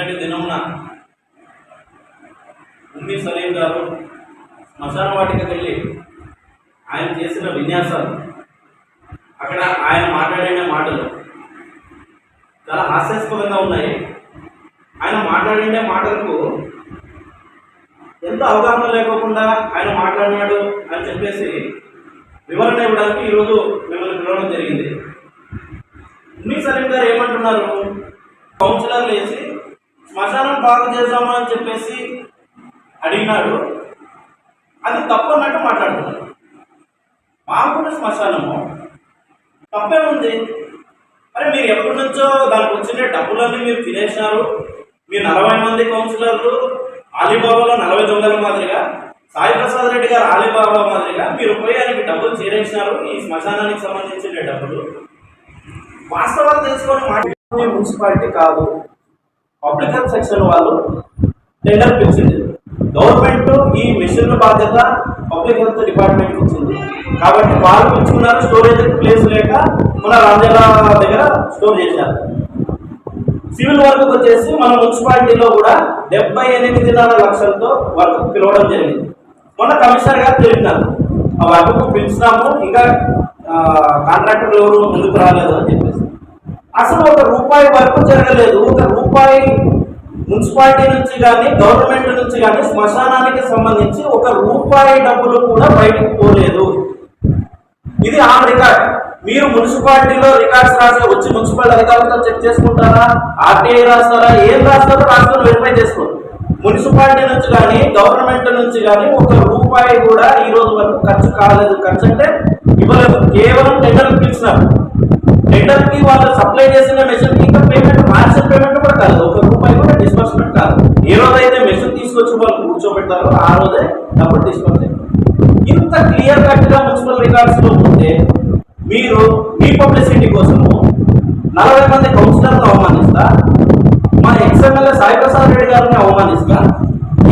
నిన్నటి దినమున ఉమ్మి సలీం గారు శ్మశాన వాటికి వెళ్ళి ఆయన చేసిన విన్యాసాలు. అక్కడ ఆయన మాట్లాడిన మాటలు చాలా హాస్యాస్పదంగా ఉన్నాయి. ఆయన మాట్లాడిన మాటలకు ఎంత అవగాహన లేకోకుండా ఆయన మాట్లాడినాడు అని చెప్పేసి వివరణ ఇవ్వడానికి ఈరోజు మిమ్మల్ని పిలవడం జరిగింది. ఉమ్మి సలీం గారు ఏమంటున్నారు? కౌన్సిలర్లు వేసి బాగు చేద్దామా అని చెప్పేసి అడిగినాడు. అది తప్పు అన్నట్టు మాట్లాడుతున్నారు మాకు శ్మశానము. తప్పే ఉంది. మరి మీరు ఎప్పటి నుంచో దానికి వచ్చిన డబ్బులన్నీ మీరు తినేసినారు. మీ నలభై మంది కౌన్సిలర్లు అలీబాబాలో నలభై దొంగల మాదిరిగా సాయి ప్రసాద్ రెడ్డి గారు అలీబాబా మాదిరిగా మీరు పోయి ఆయనకి డబ్బులు చేరేసినారు ఈ శ్మశానానికి సంబంధించిన డబ్బులు. వాస్తవాలు తెలుసుకొని మాట్లాడే. మున్సిపాలిటీ కాదు. పబ్లిక్ సెక్షన్ వాళ్ళు టెండర్ పిలిచింది. గవర్నమెంట్ ఈ మిషన్ బాధ్యత పబ్లిక్ హెల్త్ డిపార్ట్మెంట్ ఇచ్చింది కాబట్టి వాళ్ళు పిలుచుకున్నారు స్టోరేజ్ ప్లేస్ లేక మన రాజేల దగ్గర స్టోర్ చేశారు. సివిల్ వర్క్ వచ్చేసి మన మున్సిపాలిటీలో కూడా డెబ్బై ఎనిమిదిన్నర లక్షలతో వర్క్ పిలవడం జరిగింది. మొన్న కమిషనర్ గారు తెలిపినారు. ఆ వర్క్ పిలిచినాము ఇంకా కాంట్రాక్టర్లు ఎవరు ముందుకు రాలేదు అని చెప్పేసి. అసలు ఒక రూపాయి వర్క్ జరగలేదు. ఒక రూపాయి మున్సిపాలిటీ నుంచి కానీ గవర్నమెంట్ నుంచి కానీ శ్మశానానికి సంబంధించి ఒక రూపాయి డబ్బులు కూడా బయటకు పోలేదు. ఇది ఆ రికార్డ్. మీరు మున్సిపాలిటీలో రికార్డ్స్ రాసి వచ్చి మున్సిపల్ అధికారులతో చెక్ చేసుకుంటారా? ఆర్టీఐ రాస్తారా? ఏం రాస్తారో రాసుకొని వెరిఫై చేసుకోండి. మున్సిపాలిటీ నుంచి కానీ గవర్నమెంట్ నుంచి కానీ ఒక రూపాయి కూడా ఈ రోజు వరకు ఖర్చు కాలేదు. ఖర్చు అంటే ఇవ్వలేదు. కేవలం టెండర్లు పిలిచినారు. కాబట్టి వాళ్ళు సప్లై చేసిన మెషిన్ ఇంకా పేమెంట్ మార్చిన పేమెంట్ కూడా కాదు. ఒక రూపాయి కూడా డిస్బర్స్మెంట్ కాదు. ఏ రోజైతే మెషిన్ తీసుకొచ్చి వాళ్ళు కూర్చోబెడతారో ఆ రోజే డబ్బులు డిస్బర్స్ ఇంత క్లియర్ కట్గా మున్సిపల్ రికార్డ్స్లో ఉంటే మీరు మీ పబ్లిసిటీ కోసము నలభై మంది కౌన్సిలర్లను అవమానిస్తా మా ఎక్స్ఎమ్మెల్యే సాయి ప్రసాద్ రెడ్డి గారిని అవమానిస్తా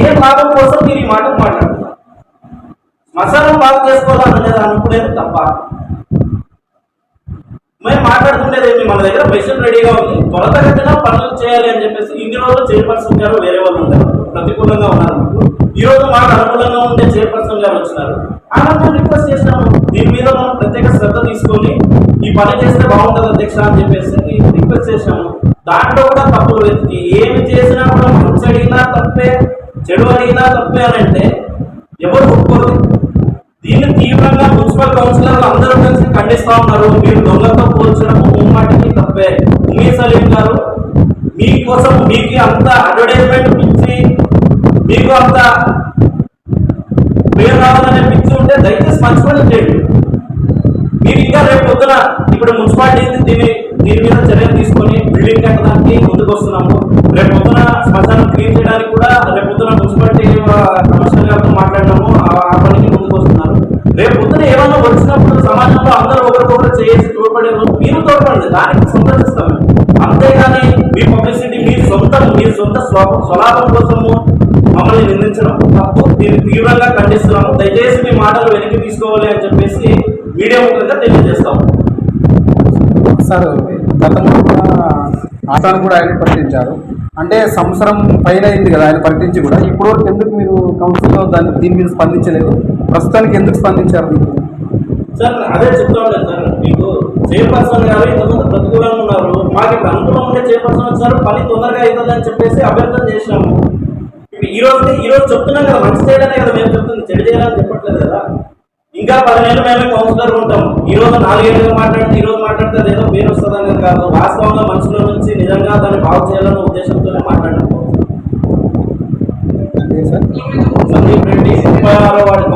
ఏ లాభం కోసం మీరు ఈ మాటలు మాట్లాడుతున్నారు? శ్మశానం బాగు చేసుకోవాలనేది అనుకునేది తప్ప మేము మాట్లాడుతుండేది ఏంటి? మన దగ్గర మెషిన్ రెడీగా ఉంది. త్వరతగతిన పనులు చేయాలి అని చెప్పేసి ఇన్ని రోజులు చైర్పర్సన్ గారు వేరే వాళ్ళు ఉంటారు. ప్రతికూలంగా ఉన్నారు. ఈ రోజు మాకు అనుకూలంగా ఉండే చైర్పర్సన్ గారు వచ్చినారు. ఆమె రిక్వెస్ట్ చేసినాము. దీని మీద మనం ప్రత్యేక శ్రద్ధ తీసుకొని ఈ పని చేస్తే బాగుంటుంది అధ్యక్ష అని చెప్పేసి రిక్వెస్ట్ చేసినాము. దాంట్లో కూడా తప్పులు వెతికి ఏమి చేసినా కూడా మంచి అడిగినా తప్పే చెడు అడిగినా తప్పే అని అంటే ఎవరు ఒప్పుకోరు. దీన్ని తీవ్రంగా మున్సిపల్ కౌన్సిలర్లు అందరూ కలిసి ఖండిస్తూ ఉన్నారు. మీరు దొంగతో ముమ్మాటికి తప్పే. ఉమీ సలీం గారు మీకోసం మీకు అంత అడ్వర్టైజ్మెంట్ పిచ్చి మీకు అంత పేరు రావాలనే పిచ్చి ఉంటే దయచేసి మంచి పని చేయండి మీరు ఇంకా రేపు పొద్దున ఇప్పుడు మున్సిపాలిటీ దీని దీని మీద చర్యలు తీసుకొని బిల్డింగ్ కట్టడానికి ముందుకు వస్తున్నాము రేపు పొద్దున శ్మశానం క్లీన్ చేయడానికి కూడా రేపు పొద్దున రోజు దానికి సంతోషిస్తాం అంతేగాని మీ పబ్లిసిటీ మీ సొంతం మీ సొంత స్వ- స్వలాభం కోసము మమ్మల్ని నిందించడం తప్పు. దీన్ని తీవ్రంగా ఖండిస్తున్నాము. దయచేసి మీ మాటలు వెనక్కి తీసుకోవాలి అని చెప్పేసి మీడియా ముఖంగా తెలియజేస్తాము సార్ గతంలో కూడా ఆసాను కూడా ఆయన ప్రకటించారు అంటే సంవత్సరం పైన అయింది కదా ఆయన ప్రకటించి కూడా. ఇప్పుడు ఎందుకు మీరు కౌన్సిల్లో దాన్ని దీని మీద స్పందించలేదు? ప్రస్తుతానికి ఎందుకు స్పందించారు మీకు? సార్ అదే చెప్తా ఉండదు సార్. మీకు చైర్పర్సన్ గారు ఇంతకుముందు ప్రతికూలంగా ఉన్నారు. మాకు ఇప్పుడు అనుకూలం ఉండే చైర్పర్సన్ వచ్చారు. పని తొందరగా అవుతుంది అని చెప్పేసి అభ్యర్థన చేసినాము. ఈ రోజు ఈ రోజు చెప్తున్నాం కదా మంచి చేయడమే కదా మేము చెప్తుంది చెడు చేయాలని చెప్పట్లేదు కదా. ఇంకా పదిహేను మేమే కౌన్సిలర్ ఉంటాం. ఈ రోజు నాలుగేళ్ళుగా మాట్లాడితే ఈ రోజు మాట్లాడితే అదేదో పేరు వస్తుంది అనేది కాదు. వాస్తవంగా మనసులో నుంచి నిజంగా దాన్ని బాగు చేయాలన్న ఉద్దేశంతోనే మాట్లాడినాం. సార్. సందీప్ రెడ్డి ముప్పై ఆరో అదు